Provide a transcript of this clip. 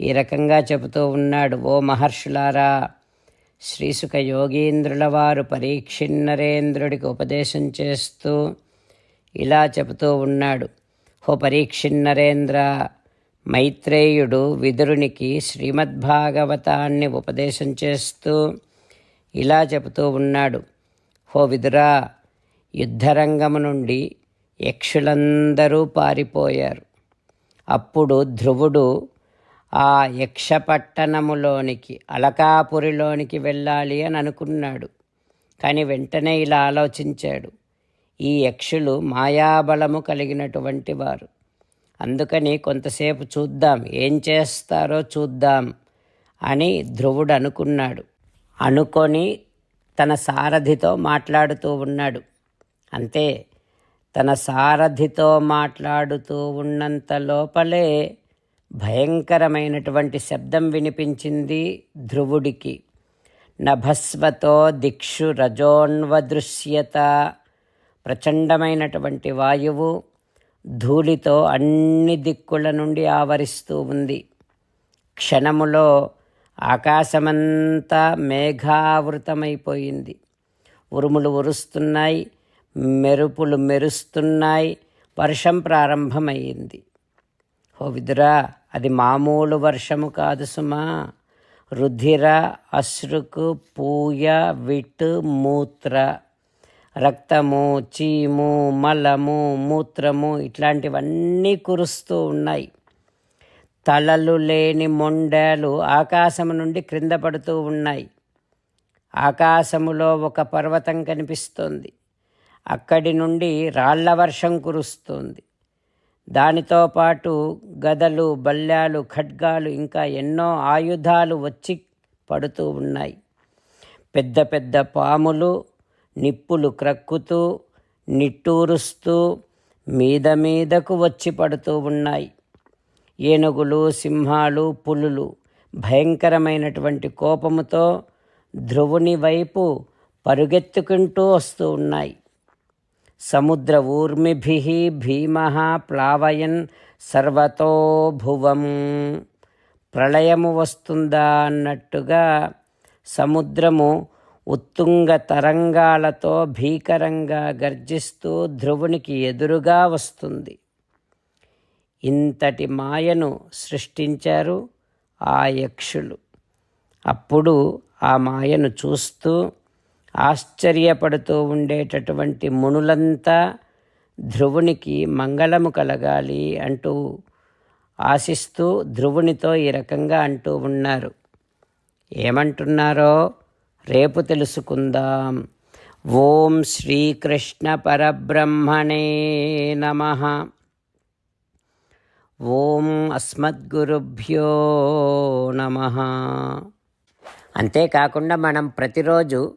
ఈ రకంగా చెబుతూ ఉన్నాడు ఓ మహర్షులారా. శ్రీసుక యోగీంద్రుల వారు పరీక్షిన్నరేంద్రుడికి ఉపదేశం చేస్తూ ఇలా చెబుతూ ఉన్నాడు. హో పరీక్షిన్నరేంద్ర మైత్రేయుడు విదురునికి శ్రీమద్భాగవతాన్ని ఉపదేశం చేస్తూ ఇలా చెబుతూ ఉన్నాడు. హో విదురా యుద్ధరంగము నుండి యక్షులందరూ పారిపోయారు. అప్పుడు ధ్రువుడు ఆ యక్షపట్టణములోనికి అలకాపురిలోనికి వెళ్ళాలి అని అనుకున్నాడు. కానీ వెంటనే ఇలా ఆలోచించాడు. ఈ యక్షులు మాయాబలము కలిగినటువంటి వారు. అందుకని కొంతసేపు చూద్దాం ఏం చేస్తారో చూద్దాం అని ధ్రువుడు అనుకున్నాడు. అనుకొని తన సారథితో మాట్లాడుతూ ఉన్నాడు. అంతే తన సారథితో మాట్లాడుతూ ఉన్నంత లోపలే భయంకరమైనటువంటి శబ్దం వినిపించింది ధ్రువుడికి. నభస్వతో దిక్షు రజోన్వదృశ్యత. ప్రచండమైనటువంటి వాయువు ధూళితో అన్ని దిక్కుల నుండి ఆవరిస్తూ ఉంది. క్షణములో ఆకాశమంతా మేఘావృతమైపోయింది. ఉరుములు ఉరుస్తున్నాయి మెరుపులు మెరుస్తున్నాయి వర్షం ప్రారంభమైంది. ఓ విదురా అది మామూలు వర్షము కాదు సుమా. రుధిర అశ్రుకు పూయ విట్టు మూత్ర. రక్తము చీము మలము మూత్రము ఇట్లాంటివన్నీ కురుస్తూ ఉన్నాయి. తలలు లేని మొండాలు ఆకాశము నుండి క్రింద పడుతూ ఉన్నాయి. ఆకాశములో ఒక పర్వతం కనిపిస్తుంది. అక్కడి నుండి రాళ్ళ వర్షం కురుస్తుంది. దానితో పాటు గదలు బల్లాలు ఖడ్గాలు ఇంకా ఎన్నో ఆయుధాలు వచ్చి పడుతూ ఉన్నాయి. పెద్ద పెద్ద పాములు నిప్పులు క్రక్కుతూ నిట్టూరుస్తూ మీద మీదకు వచ్చి పడుతూ ఉన్నాయి. ఏనుగులు సింహాలు పులులు భయంకరమైనటువంటి కోపముతో ధ్రువుని వైపు పరుగెత్తుకుంటూ వస్తూ ఉన్నాయి. సముద్ర ఊర్మిభి భీమ ప్లావయన్ సర్వతో భువం. ప్రళయము వస్తుందా అన్నట్టుగా సముద్రము ఉత్తుంగ తరంగాలతో భీకరంగా గర్జిస్తూ ధ్రువునికి ఎదురుగా వస్తుంది. ఇంతటి మాయను సృష్టించారు ఆ యక్షులు. అప్పుడు ఆ మాయను చూస్తూ ఆశ్చర్యపడుతూ ఉండేటటువంటి మునులంతా ధ్రువునికి మంగళము కలగాలి అంటూ ఆశిస్తూ ధ్రువునితో ఈ రకంగా అంటూ ఉన్నారు. ఏమంటున్నారో రేపు తెలుసుకుందాం. ఓం శ్రీకృష్ణ పరబ్రహ్మణే నమ. ఓం అస్మద్గురుభ్యో నమ. అంతేకాకుండా మనం ప్రతిరోజు